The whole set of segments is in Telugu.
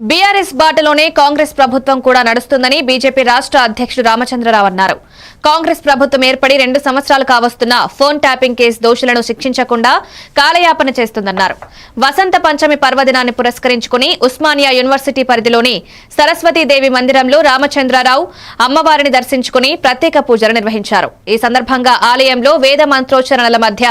బీఆర్ఎస్ బాటలోనే కాంగ్రెస్ ప్రభుత్వం కూడా నడుస్తుందని బీజేపీ రాష్ట్ర అధ్యక్షుడు రామచంద్రరావు అన్నారు. కాంగ్రెస్ ప్రభుత్వం ఏర్పడి రెండు సంవత్సరాలు కావస్తున్న ఫోన్ ట్యాపింగ్ కేసు దోషులను శిక్షించకుండా కాలయాపన చేస్తుందన్నారు. వసంత పంచమి పర్వదినాన్ని పురస్కరించుకుని ఉస్మానియా యూనివర్సిటీ పరిధిలోని సరస్వతీదేవి మందిరంలో రామచంద్రరావు అమ్మవారిని దర్శించుకుని ప్రత్యేక పూజలు నిర్వహించారు. ఈ సందర్భంగా ఆలయంలో వేద మంత్రోచ్చరణల మధ్య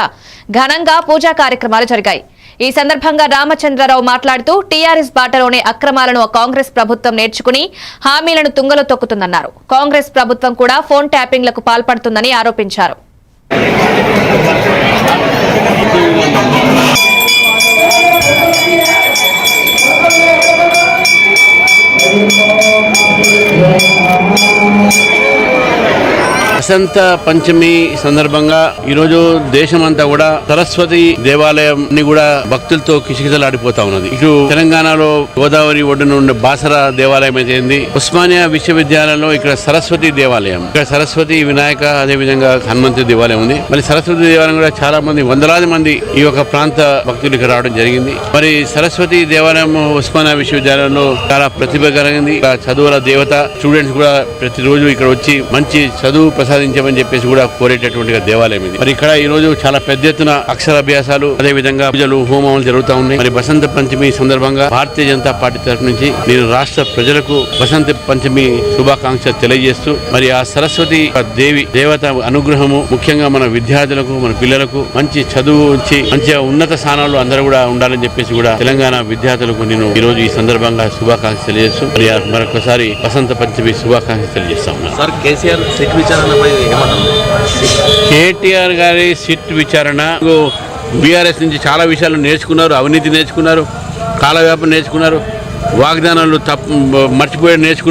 ఘనంగా పూజా కార్యక్రమాలు జరిగాయి. ఈ సందర్భంగా రామచంద్రరావు మాట్లాడుతూ టీఆర్ఎస్ బాటలోనే అక్రమాలను కాంగ్రెస్ ప్రభుత్వం నేర్చుకుని హామీలను తుంగలో తొక్కుతుందన్నారు. కాంగ్రెస్ ప్రభుత్వం కూడా ఫోన్ ట్యాపింగ్లకు పాల్పడుతుందని ఆరోపించారు. వసంత పంచమి సందర్భంగా ఈరోజు దేశమంతా కూడా సరస్వతి దేవాలయం కూడా భక్తులతో కిటకిటలాడిపోతా ఉన్నది. ఇటు తెలంగాణలో గోదావరి ఒడ్డున ఉండే బాసర దేవాలయం అయితే ఉస్మానియా విశ్వవిద్యాలయంలో ఇక్కడ సరస్వతి దేవాలయం. ఇక్కడ సరస్వతి వినాయక అదే విధంగా హనుమంతుడి దేవాలయం ఉంది. మరి సరస్వతి దేవాలయం కూడా చాలా మంది వందలాది మంది ఈ యొక్క ప్రాంత భక్తులు ఇక్కడ రావడం జరిగింది. మరి సరస్వతి దేవాలయం ఉస్మానియా విశ్వవిద్యాలయంలో చాలా ప్రతిభ కలిగింది. చదువుల దేవత స్టూడెంట్స్ కూడా ప్రతిరోజు ఇక్కడ వచ్చి మంచి చదువు ప్రసాదించమని చెప్పేసి కూడా కోరేటటువంటి దేవాలయం ఇది. మరి ఇక్కడ ఈ రోజు చాలా పెద్ద ఎత్తున అక్షరాభ్యాసాలు అదే విధంగా పూజలు హోమాలు జరుగుతూ ఉన్నాయి. మరి వసంత పంచమి సందర్భంగా భారతీయ జనతా పార్టీ తరఫు నుంచి నేను రాష్ట్ర ప్రజలకు వసంత పంచమి శుభాకాంక్ష తెలియజేస్తూ మరి ఆ సరస్వతి దేవి దేవత అనుగ్రహము ముఖ్యంగా మన విద్యార్థులకు మన పిల్లలకు మంచి చదువు వచ్చి మంచిగా ఉన్నత స్థానాల్లో అందరూ కూడా ఉండాలని చెప్పేసి కూడా తెలంగాణ విద్యార్థులకు నేను ఈ రోజు ఈ సందర్భంగా శుభాకాంక్ష తెలియజేస్తూ మరి మరొకసారి వసంత పంచమి శుభాకాంక్ష తెలియజేస్తా ఉన్నాను. సార్ కేసీఆర్ సిట్ కేటీఆర్ గారి సిట్ విచారణ. బీఆర్ఎస్ నుంచి చాలా విషయాలు నేర్చుకున్నారు అవినీతి నేర్చుకున్నారు కాలవ్యాపం నేర్చుకున్నారు వాగ్దానాలు తప్పు మర్చిపోయి నేర్చుకున్నారు.